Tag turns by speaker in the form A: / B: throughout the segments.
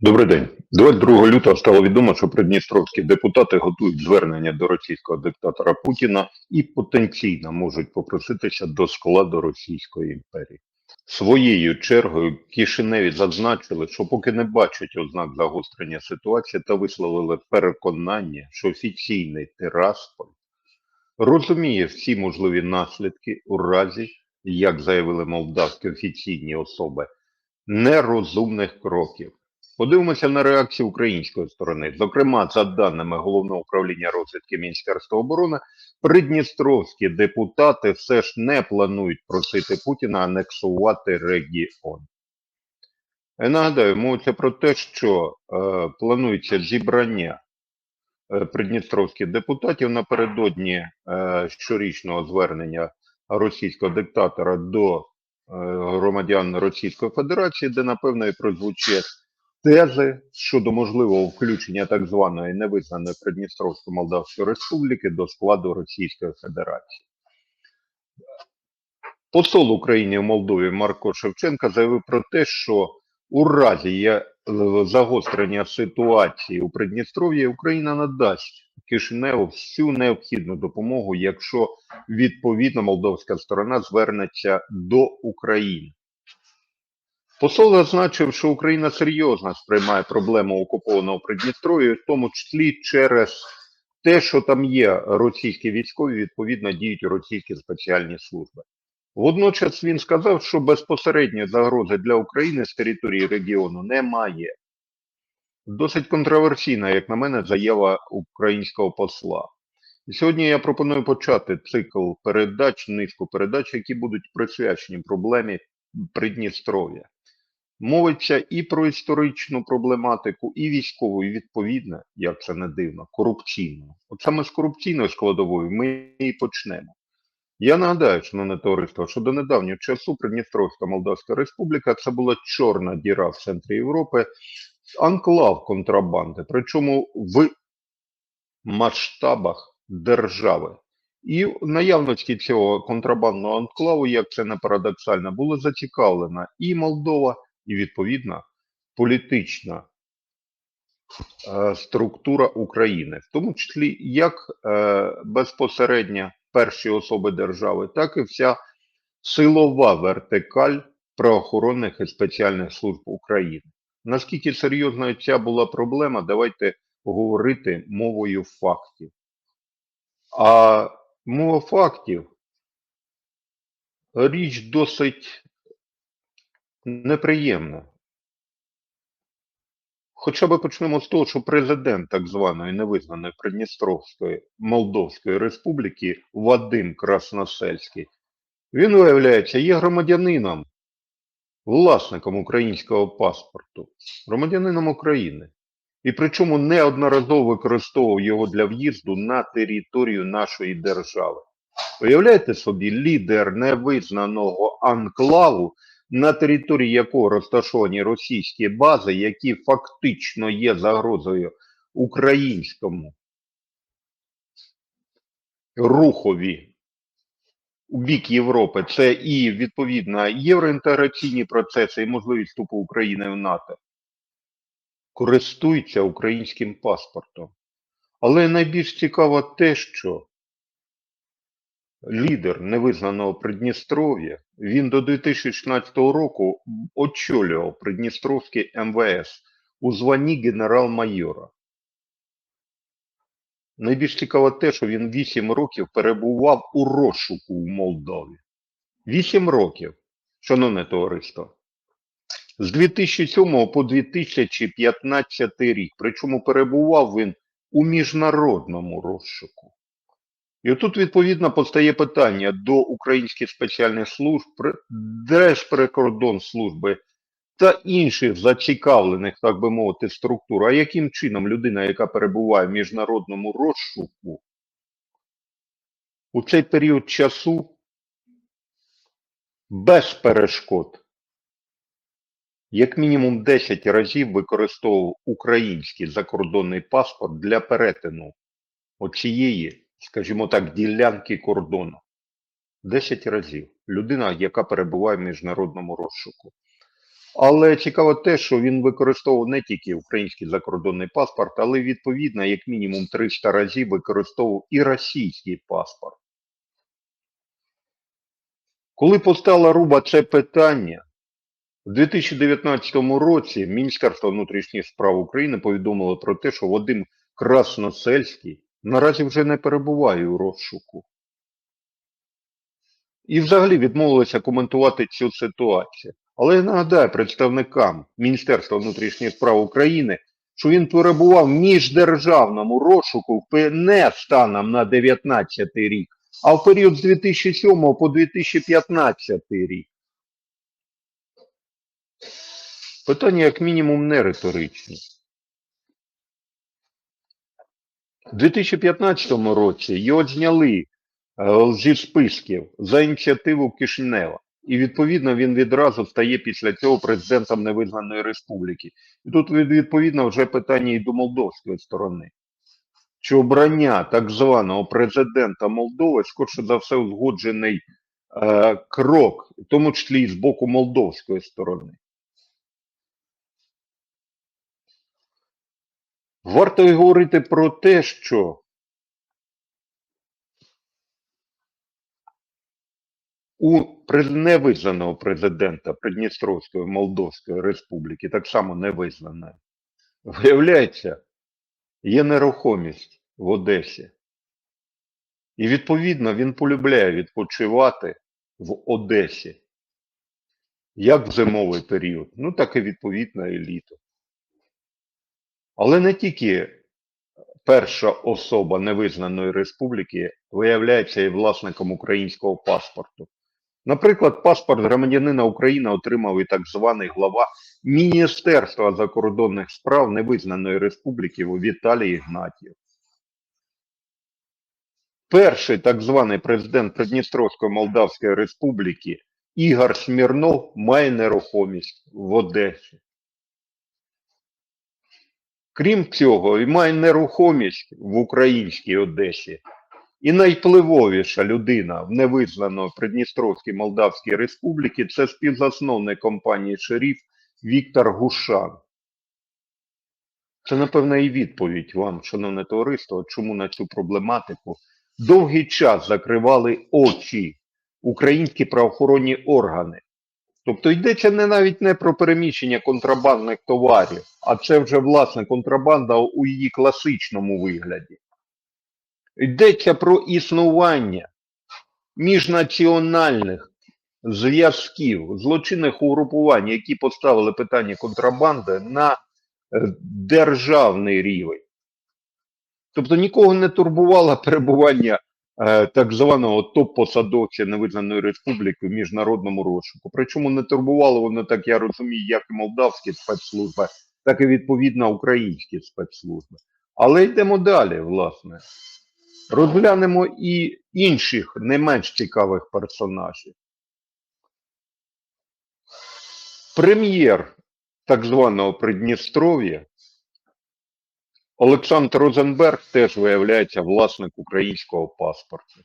A: Добрий день. 22 лютого стало відомо, що придністровські депутати готують звернення до російського диктатора Путіна і потенційно можуть попроситися до складу Російської імперії. Своєю чергою Кишиневі зазначили, що поки не бачать ознак загострення ситуації та висловили переконання, що офіційний Тирасполь розуміє всі можливі наслідки у разі, як заявили молдавські офіційні особи, нерозумних кроків. Подивимося на реакцію української сторони. Зокрема, за даними головного управління розвідки Міністерства оборони, придністровські депутати все ж не планують просити Путіна анексувати регіон. Я нагадаю, мовиться про те, що е, планується зібрання е, придністровських депутатів напередодні е, щорічного звернення російського диктатора до е, громадян Російської Федерації, де напевно і прозвучить тези щодо можливого включення так званої невизнаної Придністровської Молдавської Республіки до складу Російської Федерації. Посол України в Молдові Марко Шевченка заявив про те, що у разі е, загострення ситуації у Придністров'ї Україна надасть Кишиневу всю необхідну допомогу, якщо відповідно молдовська сторона звернеться до України. Посол зазначив, що Україна серйозно сприймає проблему окупованого Придністров'я, в тому числі через те, що там є російські військові, відповідно діють російські спеціальні служби. Водночас він сказав, що безпосередньої загрози для України з території регіону немає. Досить контроверсійна, як на мене, заява українського посла. І сьогодні я пропоную почати цикл передач, низку передач, які будуть присвячені проблемі Придністров'я. Мовиться і про історичну проблематику, і військову, і відповідно, як це не дивно, корупційну. От саме з корупційною складовою ми і почнемо. Я нагадаю, шановне товариство, що до недавнього часу Придністровська Молдавська Республіка це була чорна діра в центрі Європи, анклав контрабанди, причому в масштабах держави. І наявності цього контрабандного анклаву, як це не парадоксально, була зацікавлена і Молдова, і відповідна політична е, структура України, в тому числі як е, безпосередньо перші особи держави, так і вся силова вертикаль правоохоронних і спеціальних служб України. Наскільки серйозною ця була проблема, давайте говорити мовою фактів. А мова фактів річ досить неприємна. Хоча б почнемо з того, що президент так званої невизнаної Придністровської Молдовської Республіки Вадим Красносельський, він, виявляється, є громадянином, власником українського паспорту, громадянином України. І причому неодноразово використовував його для в'їзду на територію нашої держави. Уявляєте собі, лідер невизнаного анклаву, на території якого розташовані російські бази, які фактично є загрозою українському рухові у бік Європи, це і відповідно євроінтеграційні процеси, і можливість вступу України в НАТО, користуються українським паспортом. Але найбільш цікаво те, що лідер невизнаного Придністров'я, він до 2016 року очолював Придністровський МВС у званні генерал-майора. Найбільш цікаво те, що він 8 років перебував у розшуку у Молдові. 8 років, шановне товариство. З 2007 по 2015 рік. Причому перебував він у міжнародному розшуку. І отут, відповідно, постає питання до українських спеціальних служб, Держприкордонслужби та інших зацікавлених, так би мовити, структур. А яким чином людина, яка перебуває в міжнародному розшуку, у цей період часу без перешкод, як мінімум 10 разів використовував український закордонний паспорт для перетину оцієї скажімо так, ділянки кордону. 10 разів. Людина, яка перебуває в міжнародному розшуку. Але цікаво те, що він використовував не тільки український закордонний паспорт, але відповідно, як мінімум 300 разів використовував і російський паспорт. Коли постала Руба це питання, у 2019 році Міністерство внутрішніх справ України повідомило про те, що Вадим Красносельський наразі вже не перебуває у розшуку. І взагалі відмовилося коментувати цю ситуацію. Але я нагадаю представникам Міністерства внутрішніх справ України, що він перебував в міждержавному розшуку не станом на 19 рік, а в період з 2007 по 2015 рік. Питання як мінімум не риторичне. У 2015 році його зняли е, зі списків за ініціативу Кишинева. І відповідно він відразу стає після цього президентом невизнаної республіки. І тут відповідно вже питання і до молдовської сторони. Чи обрання так званого президента Молдови, скорше за все, узгоджений е, крок, в тому числі і з боку молдовської сторони. Варто й говорити про те, що у невизнаного президента Придністровської Молдовської Республіки, так само невизнаної, виявляється, є нерухомість в Одесі. І відповідно він полюбляє відпочивати в Одесі. Як в зимовий період, ну так і відповідно і літо. Але не тільки перша особа невизнаної республіки виявляється і власником українського паспорту. Наприклад, паспорт громадянина України отримав і так званий глава Міністерства закордонних справ невизнаної республіки Віталій Ігнатів. Перший так званий президент Придністровської Молдавської Республіки Ігор Смірнов має нерухомість в Одесі. Крім цього, і має нерухомість в українській Одесі. І найвпливовіша людина в невизнаної Придністровській Молдавській Республіки це співзасновник компанії Шеріф Віктор Гушан. Це, напевно, і відповідь вам, шановне товариство, чому на цю проблематику довгий час закривали очі українські правоохоронні органи. Тобто йдеться не навіть не про переміщення контрабандних товарів, а це вже власне контрабанда у її класичному вигляді. Йдеться про існування міжнаціональних зв'язків, злочинних угрупувань, які поставили питання контрабанди на е, державний рівень. Тобто нікого не турбувало перебування так званого топ-посадовця невизнаної республіки в міжнародному розшуку. Причому не турбувало воно, так я розумію, як і молдавські спецслужби, так і відповідно українські спецслужби. Але йдемо далі, власне. Розглянемо і інших не менш цікавих персонажів. Прем'єр так званого Придністров'я Олександр Розенберг теж виявляється власник українського паспорту.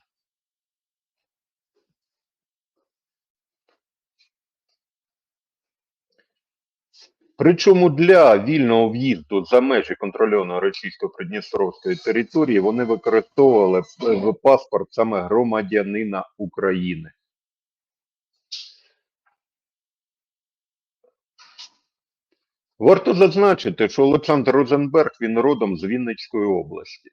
A: Причому для вільного в'їзду за межі контрольованої російсько-придністровської території вони використовували в паспорт саме громадянина України. Варто зазначити, що Олександр Розенберг він родом з Вінницької області.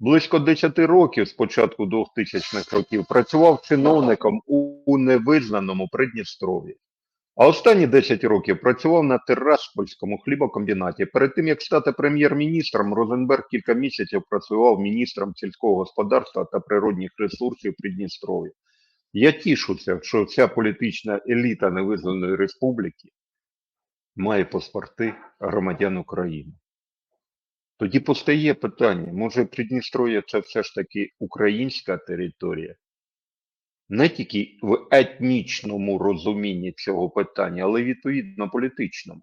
A: Близько 10 років з початку 2000-х років працював чиновником у невизнаному Придністров'ї. А останні 10 років працював на Тираспольському хлібокомбінаті. Перед тим, як стати прем'єр-міністром, Розенберг кілька місяців працював міністром сільського господарства та природних ресурсів Придністров'я. Я тішуся, що вся політична еліта невизнаної республіки має паспорти громадян України. Тоді постає питання, може Придністров'я це все ж таки українська територія? Не тільки в етнічному розумінні цього питання, але відповідно політичному.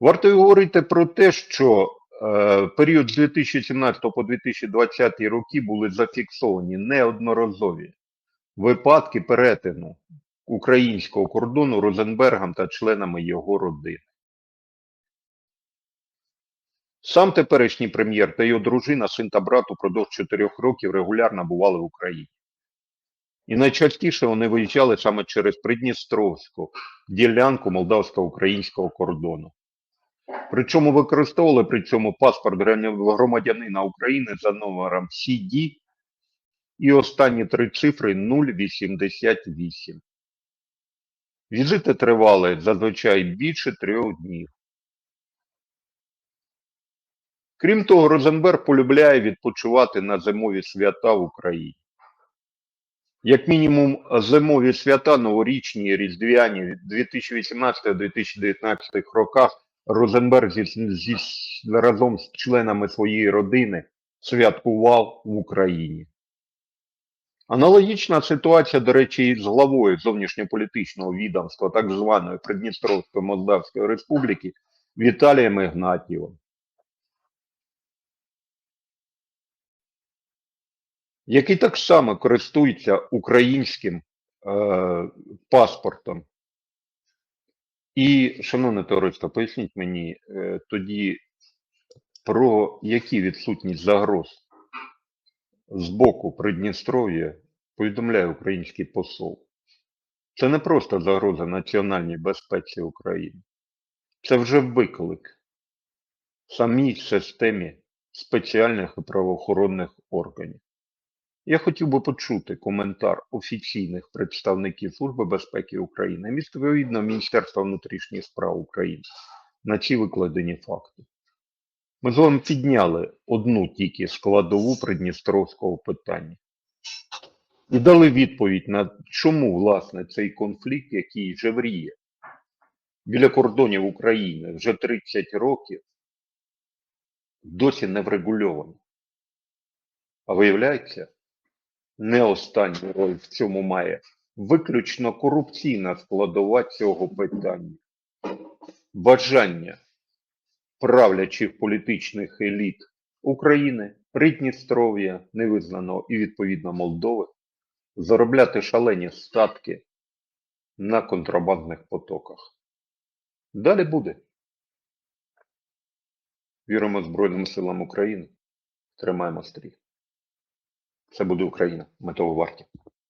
A: Варто й говорити про те, що е, період з 2017 по 2020 роки були зафіксовані неодноразові випадки перетину українського кордону Розенбергом та членами його родини. Сам теперішній прем'єр та його дружина, син та брат упродовж чотирьох років регулярно бували в Україні. І найчастіше вони виїжджали саме через Придністровську ділянку молдавсько-українського кордону. Причому використовували при цьому паспорт громадянина України за номером CD і останні три цифри 088. Візити тривали зазвичай більше трьох днів. Крім того, Розенберг полюбляє відпочивати на зимові свята в Україні. Як мінімум, зимові свята, новорічні різдвяні від 2018-2019 роках Розенберг зі, зі, разом з членами своєї родини святкував в Україні. Аналогічна ситуація, до речі, і з главою зовнішньополітичного відомства так званої Придністровської Молдавської Республіки Віталієм Ігнатієвим. який так само користується українським е, паспортом. І, шановне товариство, поясніть мені е, тоді, про які відсутність загроз з боку Придністров'я повідомляє український посол. Це не просто загроза національній безпеці України. Це вже виклик самій системі спеціальних і правоохоронних органів. Я хотів би почути коментар офіційних представників Служби безпеки України відповідно Міністерства внутрішніх справ України на ці викладені факти. Ми з вами підняли одну тільки складову придністровського питання і дали відповідь на чому, власне, цей конфлікт, який жевріє біля кордонів України вже 30 років, досі не врегульований. А виявляється, не останню роль в цьому має виключно корупційна складова цього питання. Бажання правлячих політичних еліт України, Придністров'я, невизнаного і відповідно Молдови, заробляти шалені статки на контрабандних потоках. Далі буде. Віримо Збройним силам України. Тримаємо стрій. Це буде Україна. Ми варті.